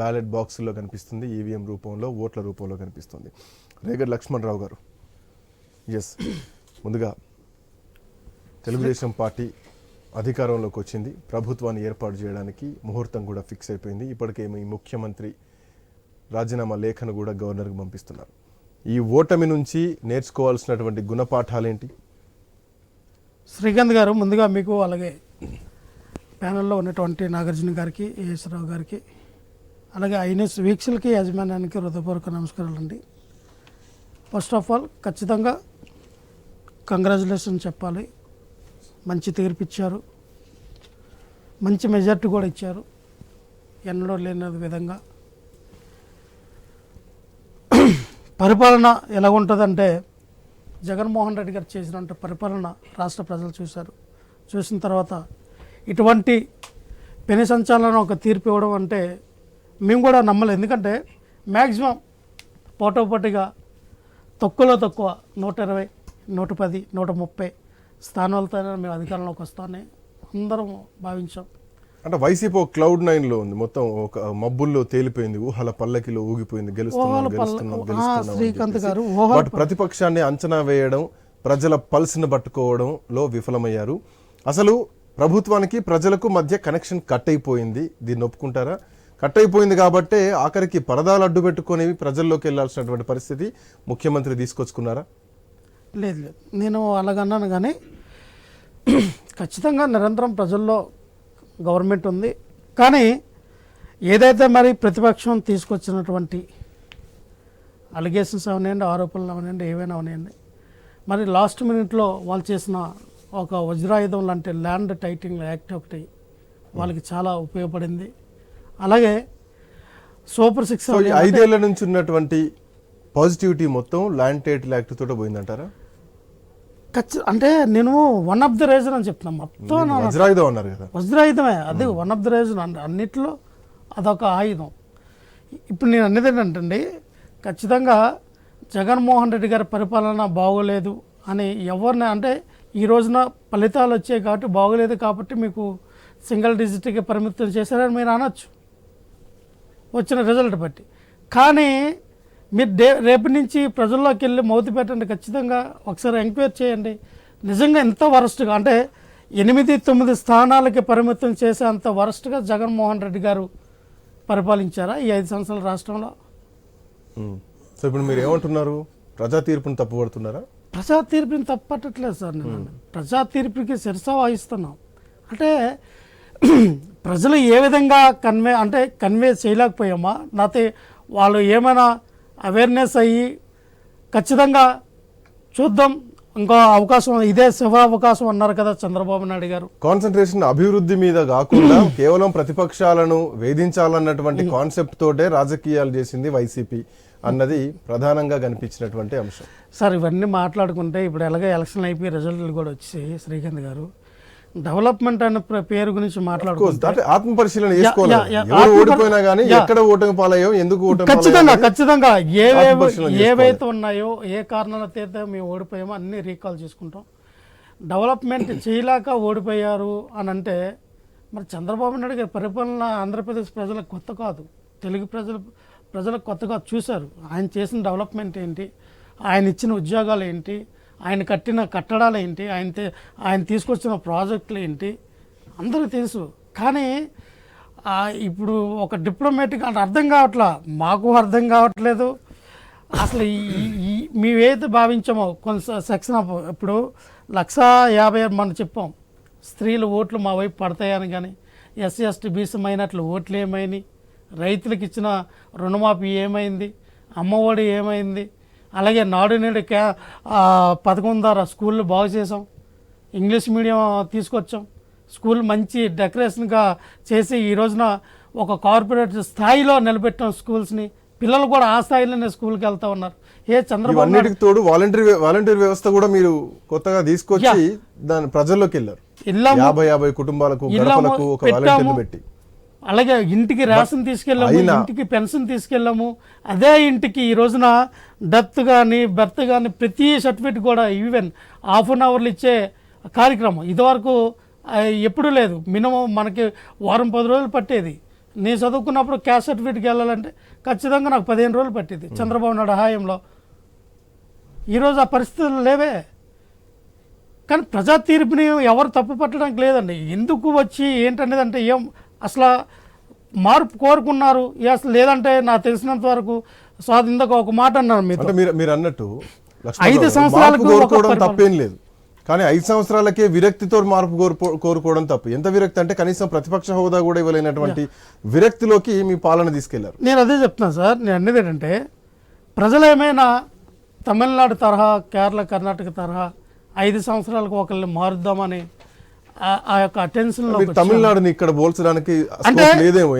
Ballot బాక్సుల్లో కనిపిస్తుంది EVM రూపంలో ఓట్ల రూపంలో కనిపిస్తుంది. రేగడ్ లక్ష్మణరావు గారు. ఎస్ ముందుగా తెలుగుదేశం పార్టీ అధికారంలోకి వచ్చింది. ప్రభుత్వాన్ని ఏర్పాటు చేయడానికి ముహూర్తం కూడా ఫిక్స్ అయిపోయింది. ఇప్పటికే మీ ముఖ్యమంత్రి రాజీనామా లేఖను కూడా గవర్నర్కి పంపిస్తున్నారు. ఈ ఓటమి నుంచి నేర్చుకోవాల్సినటువంటి గుణపాఠాలేంటి శ్రీకాంత్ గారు ముందుగా మీకు అలాగే ప్యానెల్లో ఉన్నటువంటి నాగార్జున గారికి ఏఎస్రావు గారికి అలాగే ఐఎన్ఎస్ వీక్షలకి యాజమాన్యానికి హృదయపూర్వక నమస్కారాలు అండి. ఫస్ట్ ఆఫ్ ఆల్ ఖచ్చితంగా కంగ్రాచులేషన్ చెప్పాలి. మంచి తీర్పు ఇచ్చారు. మంచి మెజార్టీ కూడా ఇచ్చారు. ఎన్నడూ లేని విధంగా. పరిపాలన ఎలా ఉంటుందంటే జగన్మోహన్ రెడ్డి గారు చేసిన పరిపాలన రాష్ట్ర ప్రజలు చూశారు. చూసిన తర్వాత ఇటువంటి పెను సంచాలన ఒక తీర్పు ఇవ్వడం అంటే మేము కూడా నమ్మలేదు. ఎందుకంటే మ్యాక్సిమం పోటాపోటీగా తక్కువలో తక్కువ నూట ఇరవై నూట పది నూట ముప్పై స్థానాలతో మేము అధికారంలోకి వస్తామని అందరం భావించాం. అంటే వైసీపీ ఒక క్లౌడ్ నైన్లో ఉంది. మొత్తం ఒక మబ్బుల్లో తేలిపోయింది. ఊహల పల్లకిలో ఊగిపోయింది. శ్రీకాంత్. గారు బట్ ప్రతిపక్షాన్ని అంచనా వేయడం ప్రజల పల్స్ని పట్టుకోవడంలో విఫలమయ్యారు. అసలు ప్రభుత్వానికి ప్రజలకు మధ్య కనెక్షన్ కట్ అయిపోయింది. దీన్ని ఒప్పుకుంటారా? కట్ అయిపోయింది కాబట్టి ఆఖరికి పరదాలు అడ్డు పెట్టుకునేవి ప్రజల్లోకి వెళ్ళాల్సినటువంటి పరిస్థితి ముఖ్యమంత్రి తీసుకొచ్చుకున్నారా? లేదు లేదు. నేను అలాగన్నాను కానీ ఖచ్చితంగా నిరంతరం ప్రజల్లో గవర్నమెంట్ ఉంది. కానీ ఏదైతే మరి ప్రతిపక్షం తీసుకొచ్చినటువంటి అలిగేషన్స్ అవనివ్వండి ఆరోపణలు అవనివ్వండి ఏవైనా అవనివ్వండి మరి లాస్ట్ మినిట్లో వాళ్ళు చేసిన ఒక వజ్రాయుధం లాంటి ల్యాండ్ టైటింగ్ యాక్ట్ ఒకటి వాళ్ళకి చాలా ఉపయోగపడింది. అలాగే సూపర్ సిక్స్ ఐదేళ్ళ నుంచి ఉన్నటువంటి పాజిటివిటీ మొత్తం ల్యాండ్ టైటిల్ యాక్ట్ తోట పోయిందంటారా? ఖచ్చి అంటే నేను వన్ ఆఫ్ ద రీజన్ అని చెప్తున్నాను మొత్తం వజ్రాయుధం అన్నారు కదా. వజ్రాయుధమే. అది వన్ ఆఫ్ ద రీజన్ అండి అన్నిట్లో అదొక ఆయుధం. ఇప్పుడు నేను అనేది ఏంటంటే ఖచ్చితంగా జగన్మోహన్ రెడ్డి గారి పరిపాలన బాగోలేదు అని ఎవరిని అంటే ఈ రోజున ఫలితాలు వచ్చాయి కాబట్టి బాగోలేదు కాబట్టి మీకు సింగిల్ డిజిట్కి పరిమితం చేశారని మీరు అనొచ్చు. వచ్చిన రిజల్ట్ బట్టి. కానీ మీరు డే రేపు నుంచి ప్రజల్లోకి వెళ్ళి మౌతి పెట్టండి ఖచ్చితంగా ఒకసారి ఎంక్వైరీ చేయండి. నిజంగా ఎంత వరస్ట్గా అంటే ఎనిమిది తొమ్మిది స్థానాలకి పరిమితం చేసే అంత వరస్ట్గా జగన్మోహన్ రెడ్డి గారు పరిపాలించారా ఈ ఐదు సంవత్సరాల రాష్ట్రంలో. సో ఇప్పుడు మీరు ఏమంటున్నారు? ప్రజా తీర్పును తప్పుపడుతున్నారా ప్రజా తీర్పుని తప్పట్టట్లేదు సార్ నేను. ప్రజా తీర్పుకి శిరస వహిస్తున్నాం. అంటే ప్రజలు ఏ విధంగా కన్వే అంటే కన్వే చేయలేకపోయామా? నాతో వాళ్ళు ఏమైనా అవేర్నెస్ అయ్యి ఖచ్చితంగా చూద్దాం ఇంకో అవకాశం ఇదే శివ అవకాశం అన్నారు కదా చంద్రబాబు నాయుడు గారు. కాన్సన్ట్రేషన్ అభివృద్ధి మీద కాకుండా కేవలం ప్రతిపక్షాలను వేధించాలన్నటువంటి కాన్సెప్ట్ తోటే రాజకీయాలు చేసింది వైసీపీ అన్నది ప్రధానంగా కనిపించినటువంటి అంశం. సార్ ఇవన్నీ మాట్లాడుకుంటే ఇప్పుడు ఎలాగ ఎలక్షన్ అయిపోయి రిజల్ట్లు కూడా వచ్చాయి శ్రీకాంత్ గారు. డెవలప్మెంట్ అనే ప్ర- గురించి మాట్లాడుకుంటే ఆత్మ పరిశీలన ఓడిపోయినా కానీ. ఎక్కడ ఓటమి పాలయ్యో ఎందుకు ఖచ్చితంగా ఖచ్చితంగా ఏవేవి. ఏవైతే ఉన్నాయో ఏ కారణాలతో అయితే మేము ఓడిపోయామో అన్ని రీకాల్ చేసుకుంటాం. డెవలప్మెంట్ చేయలేక ఓడిపోయారు అని అంటే మరి చంద్రబాబు నాయుడు గారి పరిపాలన ఆంధ్రప్రదేశ్ ప్రజలకు కొత్త కాదు. తెలుగు ప్రజలు ప్రజలకు కొత్తగా చూశారు. ఆయన చేసిన డెవలప్మెంట్ ఏంటి? ఆయన ఇచ్చిన ఉద్యోగాలు ఏంటి? ఆయన కట్టిన కట్టడాలు ఏంటి? ఆయన ఆయన తీసుకొచ్చిన ప్రాజెక్టులు ఏంటి? అందరూ తెలుసు. కానీ ఇప్పుడు ఒక డిప్లొమేటిక్ అంటే అర్థం కావట్లా? మాకు అర్థం కావట్లేదు. అసలు ఈ ఈ- మేమైతే భావించామో? కొంత సెక్షన్ ఆఫ్ ఇప్పుడు లక్ష యాభై మనం చెప్పాం. స్త్రీలు ఓట్లు మా వైపు పడతాయని కానీ ఎస్సీ ఎస్టీ బీసీ అయినట్లు ఓట్లు ఏమైనాయి రైతులకు ఇచ్చిన రుణమాఫీ ఏమైంది? అమ్మఒడి ఏమైంది? అలాగే నాడు నేడు క్యా పథకం ద్వారా స్కూళ్ళు బాగు చేసాం ఇంగ్లీష్ మీడియం తీసుకొచ్చాం. స్కూల్ మంచి డెకరేషన్గా చేసి ఈ రోజున ఒక కార్పొరేట్ స్థాయిలో నిలబెట్టాం స్కూల్స్ని. పిల్లలు కూడా ఆ స్థాయిలోనే స్కూల్కి వెళ్తా ఉన్నారు. ఏ చంద్రబాబు తోడు వాలంటీర్ వాలంటీర్ వ్యవస్థ కూడా మీరు కొత్తగా తీసుకొచ్చి దాని ప్రజల్లోకి వెళ్ళారు. యాభై యాభై కుటుంబాలకు గడపలకు ఒక. వాలంటీర్లు పెట్టి. అలాగే ఇంటికి రేషన్ తీసుకెళ్ళాము ఇంటికి పెన్షన్ తీసుకెళ్ళాము. అదే ఇంటికి ఈ రోజున డెత్ కానీ బర్త్ కానీ ప్రతి సర్టిఫికేట్ కూడా ఈవెన్ హాఫ్ అన్ అవర్లు ఇచ్చే కార్యక్రమం. ఇదివరకు ఎప్పుడూ లేదు. మినిమం మనకి వారం పది రోజులు పట్టేది. నీ చదువుకున్నప్పుడు క్యాస్ట్ సర్టిఫికేట్కి వెళ్ళాలంటే ఖచ్చితంగా నాకు పదిహేను రోజులు పట్టింది. చంద్రబాబు నాయుడు హాయంలో. ఈరోజు ఆ పరిస్థితులు లేవే. కానీ ప్రజా తీర్పుని ఎవరు తప్పు పట్టడానికి లేదండి. ఎందుకు వచ్చి ఏంటనేది అంటే ఏం అసలు మార్పు కోరుకున్నారు. అసలు లేదంటే నాకు తెలిసినంత వరకు స్వాతి ఇందాక ఒక మాట అంటే మీరు మీరు అన్నట్టు ఐదు సంవత్సరాలకు కోరుకోవడం. తప్పేం లేదు. కానీ ఐదు సంవత్సరాలకే విరక్తితో మార్పు కోరుకో- కోరుకోవడం తప్పు. ఎంత విరక్తి అంటే కనీసం ప్రతిపక్ష హోదా కూడా ఇవ్వలేనటువంటి విరక్తిలోకి మీ పాలన తీసుకెళ్ళారు. నేను అదే చెప్తున్నాను సార్. నేను అనేది ఏంటంటే ప్రజలు ఏమైనా తమిళనాడు తరహా కేరళ కర్ణాటక తరహా ఐదు సంవత్సరాలకు ఒకరిని మారుద్దామని ఆ- యొక్క అటెన్షన్లో మీరు తమిళనాడుని ఇక్కడ పోల్చడానికి లేదేమో.